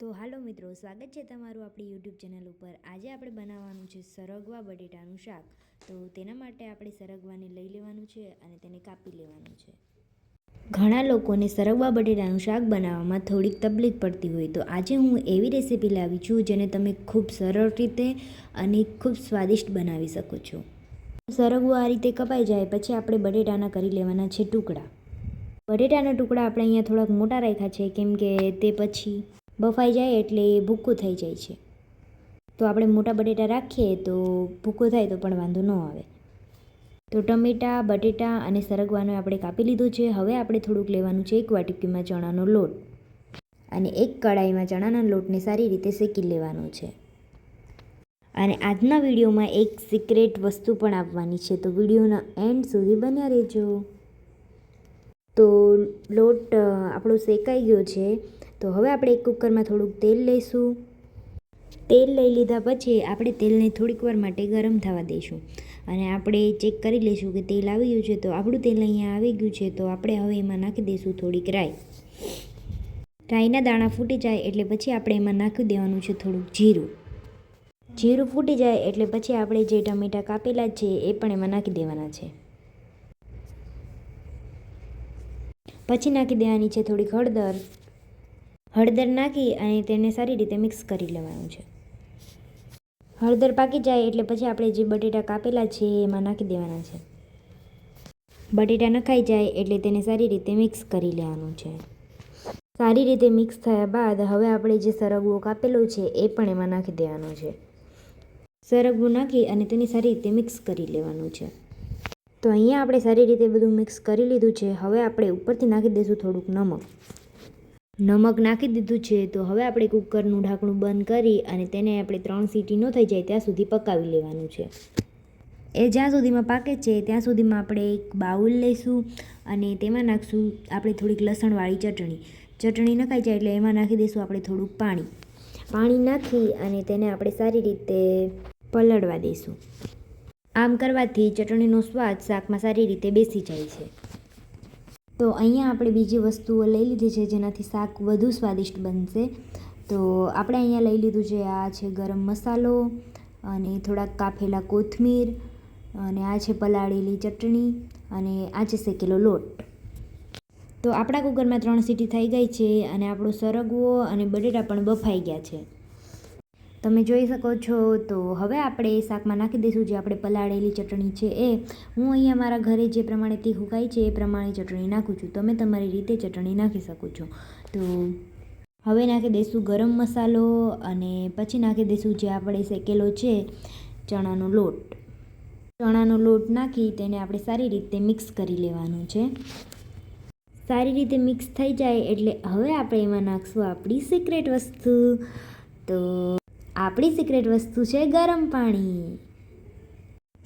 તો હાલો મિત્રો, સ્વાગત છે તમારું આપણી યુટ્યુબ ચેનલ ઉપર. આજે આપણે બનાવવાનું છે સરગવા બટેટાનું શાક. તો તેના માટે આપણે સરગવાને લઈ લેવાનું છે અને તેને કાપી લેવાનું છે. ઘણા લોકોને સરગવા બટેટાનું શાક બનાવવામાં થોડીક તકલીફ પડતી હોય તો આજે હું એવી રેસીપી લાવી છું જેને તમે ખૂબ સરળ રીતે અને ખૂબ સ્વાદિષ્ટ બનાવી શકો છો. સરગવો આ રીતે કપાઈ જાય પછી આપણે બટેટાના કરી લેવાના છે ટુકડા. બટેટાના ટુકડા આપણે અહીંયા થોડાક મોટા રાખ્યા છે, કેમ કે તે પછી બફાઈ જાય એટલે એ ભૂક્કું થઈ જાય છે. તો આપણે મોટા બટેટા રાખીએ તો ભૂક્કું થાય તો પણ વાંધો ન આવે. તો ટમેટાં, બટેટા અને સરગવાનું આપણે કાપી લીધું છે. હવે આપણે થોડુંક લેવાનું છે એક વાટકીમાં ચણાનો લોટ. અને એક કડાઈમાં ચણાના લોટને સારી રીતે શેકી લેવાનો છે. અને આજના વિડીયોમાં એક સિક્રેટ વસ્તુ પણ આપવાની છે. તો વિડીયોના એન્ડ સુધી બન્યા રહેજો. તો લોટ આપણો શેકાઈ ગયો છે. તો હવે આપણે એક કુકરમાં થોડુંક તેલ લઈશું. તેલ લઈ લીધા પછી આપણે તેલને થોડીક વાર માટે ગરમ થવા દઈશું. અને આપણે ચેક કરી લઈશું કે તેલ આવી ગયું છે તો આપણું તેલ અહીંયા આવી ગયું છે તો આપણે હવે એમાં નાખી દઈશું થોડીક રાઈ. રાઈના દાણા ફૂટી જાય એટલે પછી આપણે એમાં નાખી દેવાનું છે થોડુંક જીરું. જીરું ફૂટી જાય એટલે પછી આપણે જે ટમેટાં કાપેલા છે એ પણ એમાં નાખી દેવાના છે. પછી નાખી દેવાની છે થોડીક હળદર. હળદર નાખી અને તેને સારી રીતે મિક્સ કરી લેવાનું છે. હળદર પાકી જાય એટલે પછી આપણે જે બટેટા કાપેલા છે એમાં નાખી દેવાના છે. બટેટા નખાઈ જાય એટલે તેને સારી રીતે મિક્સ કરી લેવાનું છે. સારી રીતે મિક્સ થયા બાદ હવે આપણે જે સરગવો કાપેલો છે એ પણ એમાં નાખી દેવાનો છે. સરગવું નાખી અને તેને સારી રીતે મિક્સ કરી લેવાનું છે. તો અહીંયા આપણે સારી રીતે બધું મિક્સ કરી લીધું છે. હવે આપણે ઉપરથી નાખી દઈશું થોડુંક નમક. નમક નાખી દીધું છે, તો હવે આપણે કુકરનું ઢાંકણું બંધ કરી અને તેને આપણે ત્રણ સીટી ન થઈ જાય ત્યાં સુધી પકાવી લેવાનું છે. એ જ્યાં સુધીમાં પાકે છે, ત્યાં સુધીમાં આપણે એક બાઉલ લઈશું અને તેમાં નાખશું આપણે થોડીક લસણવાળી ચટણી. ચટણી નખાઈ જાય એટલે એમાં નાખી દઈશું આપણે થોડુંક પાણી. પાણી નાખી અને તેને આપણે સારી રીતે પલળવા દઈશું. આમ કરવાથી ચટણીનો સ્વાદ શાકમાં સારી રીતે બેસી જાય છે. તો અહીંયા આપણે બીજી વસ્તુઓ લઈ લીધી છે જેનાથી શાક વધુ સ્વાદિષ્ટ બનશે. તો આપણે અહીંયા લઈ લીધું છે આ છે ગરમ મસાલો અને થોડાક કાફેલા કોથમીર અને આ છે પલાળેલી ચટણી અને આ છે શેકેલો લોટ. તો આપણા કુકરમાં ત્રણ સીટી થઈ ગઈ છે અને આપણો સરગવો અને બટેટા પણ બફાઈ ગયા છે. તમે જોઈ શકો છો, તો હવે આપણે એ શાકમાં નાખી દઈશું જે આપણે પલાળેલી ચટણી છે એ. હું અહીંયા મારા ઘરે જે પ્રમાણે તીખું ખાય છે એ પ્રમાણે ચટણી નાખું છું. તમે તમારી રીતે ચટણી નાખી શકો છો. તો હવે નાખી દઈશું ગરમ મસાલો અને પછી નાખી દઈશું જે આપણે શેકેલો છે ચણાનો લોટ. ચણાનો લોટ નાખી તેને આપણે સારી રીતે મિક્સ કરી લેવાનું છે. સારી રીતે મિક્સ થઈ જાય એટલે હવે આપણે એમાં નાખશું આપણી સિક્રેટ વસ્તુ. તો આપણી સિક્રેટ વસ્તુ છે ગરમ પાણી.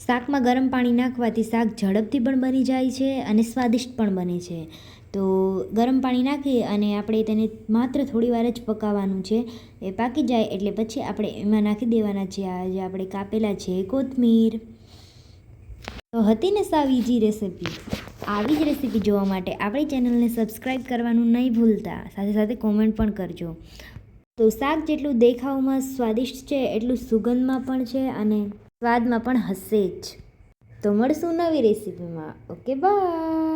શાકમાં ગરમ પાણી નાખવાથી શાક ઝડપથી પણ બની જાય છે અને સ્વાદિષ્ટ પણ બને છે. તો ગરમ પાણી નાખી અને આપણે તેને માત્ર થોડી વાર જ પકાવવાનું છે. એ પાકી જાય એટલે પછી આપણે એમાં નાખી દેવાના છે આ જે આપણે કાપેલા છે કોથમીર. તો હતી ને સાવ ઇઝી રેસીપી આવી જ રેસીપી જોવા માટે આપણી ચેનલને સબસ્ક્રાઈબ કરવાનું નહીં ભૂલતા. સાથે સાથે કોમેન્ટ પણ કરજો. તો શાક જેટલું દેખાવમાં સ્વાદિષ્ટ છે, એટલું સુગંધમાં પણ છે અને સ્વાદમાં પણ હશે જ. તો મળશું નવી રેસીપીમાં. Okay, by.